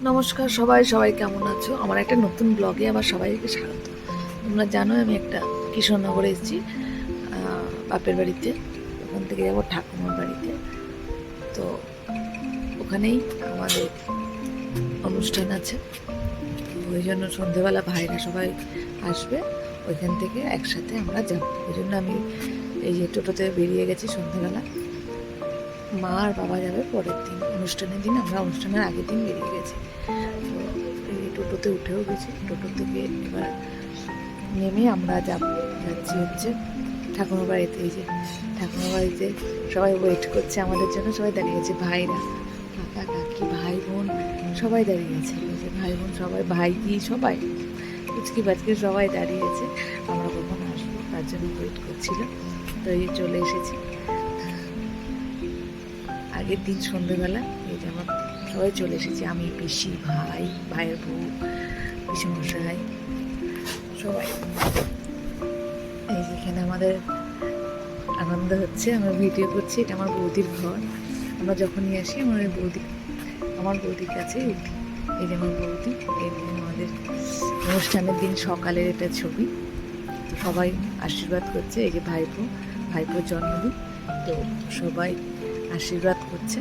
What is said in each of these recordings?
নমস্কার সবাই সবাই কেমন আছো? আমার একটা নতুন ব্লগে আবার সবাইকে স্বাগত। তোমরা জানো আমি একটা কিশোরনগরে এসেছি বাপের বাড়িতে। ওখান থেকে যাব ঠাকুমার বাড়িতে। তো ওখানেই আমাদের অনুষ্ঠান আছে। ওই জন্য সন্ধেবেলা ভাইরা সবাই আসবে। ওইখান থেকে একসাথে আমরা যাব। ওই জন্য আমি এই যে টোটোতে বেরিয়ে গেছি সন্ধেবেলা। মা আর বাবা যাবে পরের দিন। অনুষ্ঠানের দিন, আমরা অনুষ্ঠানের আগের দিন বেরিয়ে গেছি। টোটোতে উঠেও গেছি। টোটো থেকে এবার নেমে আমরা যাব যাচ্ছি হচ্ছে ঠাকুমার বাড়িতে। এই যে ঠাকুমার বাড়িতে সবাই ওয়েট করছে আমাদের জন্য। সবাই দাঁড়িয়ে আছে ভাইরা, কাকা, কাকি, ভাই, বোন সবাই দাঁড়িয়ে এই যে ভাই, বোন সবাই ভাইজি সবাই? কুচকি বাচকি সবাই দাঁড়িয়ে আছে আমরা কখন আসব তার জন্য ওয়েট করছিল তো এই চলে এসেছি। আগের দিন সন্ধ্যেবেলা এই যে আমার সবাই চলে এসেছি, আমি, পিসি, ভাই, ভাইয়ের বউ, পিসি মশাই, সবাই। এই যেখানে আমাদের আনন্দ হচ্ছে, আমরা ভিডিও করছি, এটা আমার বৌদির ঘর। আমরা যখনই আসি, আমার বৌদি, আমার বৌদির কাছে উঠি এই যে আমার বৌদি, এই আমাদের অনুষ্ঠানের দিন সকালের এটা ছবি। সবাই আশীর্বাদ করছে, এই যে ভাইপো, ভাইপোর জন্মদিন। তো সবাই আশীর্বাদ করছে।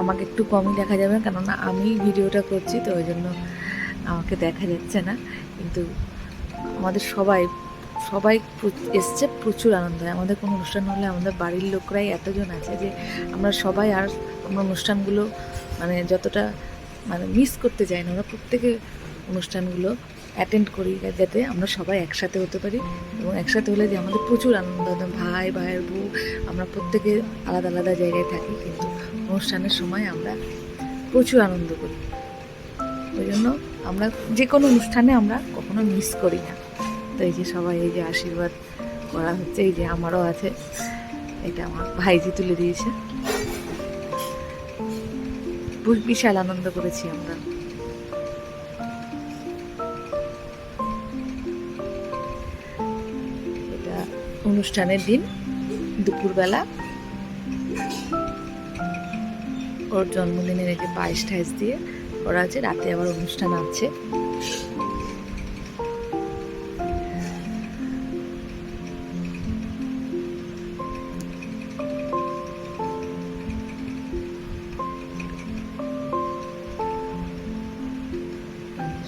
আমাকে একটু কমই দেখা যাবে, কেননা আমি ভিডিওটা করছি, তো ওই জন্য আমাকে দেখা যাচ্ছে না। কিন্তু আমাদের সবাই সবাই এসছে প্রচুর আনন্দ। হয় আমাদের কোনো অনুষ্ঠান হলে আমাদের বাড়ির লোকরাই এতজন আছে যে আমরা সবাই আর আমরা অনুষ্ঠানগুলো মানে যতটা মানে মিস করতে চাই না। আমরা প্রত্যেকে অনুষ্ঠানগুলো অ্যাটেন্ড করি যাতে আমরা সবাই একসাথে হতে পারি এবং একসাথে হলে যে আমাদের প্রচুর আনন্দ হয় ভাই, ভাইয়ের বউ, আমরা প্রত্যেকে আলাদা আলাদা জায়গায় থাকি কিন্তু অনুষ্ঠানের সময় আমরা প্রচুর আনন্দ করি। ওই জন্য আমরা যে কোনো অনুষ্ঠানে আমরা কখনো মিস করি না। তো এই যে সবাই এই যে আশীর্বাদ করা হচ্ছে, এই যে আমারও আছে, এটা আমার ভাইজি তুলে দিয়েছে। বিশাল আনন্দ করেছি আমরা। অনুষ্ঠানের দিন, দুপুরবেলা। ওর জন্মদিনের যে পায়েস ঠাইস দিয়ে করা আছে রাতে আবার অনুষ্ঠান আছে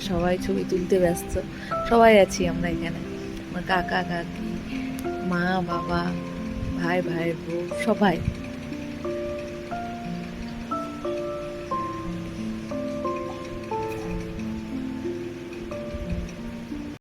সবাই ছবি তুলতে ব্যস্ত। সবাই আছি আমরা এখানে। আমার কাকা, কাকি মা বাবা ভাই ভাই বউ সবাই।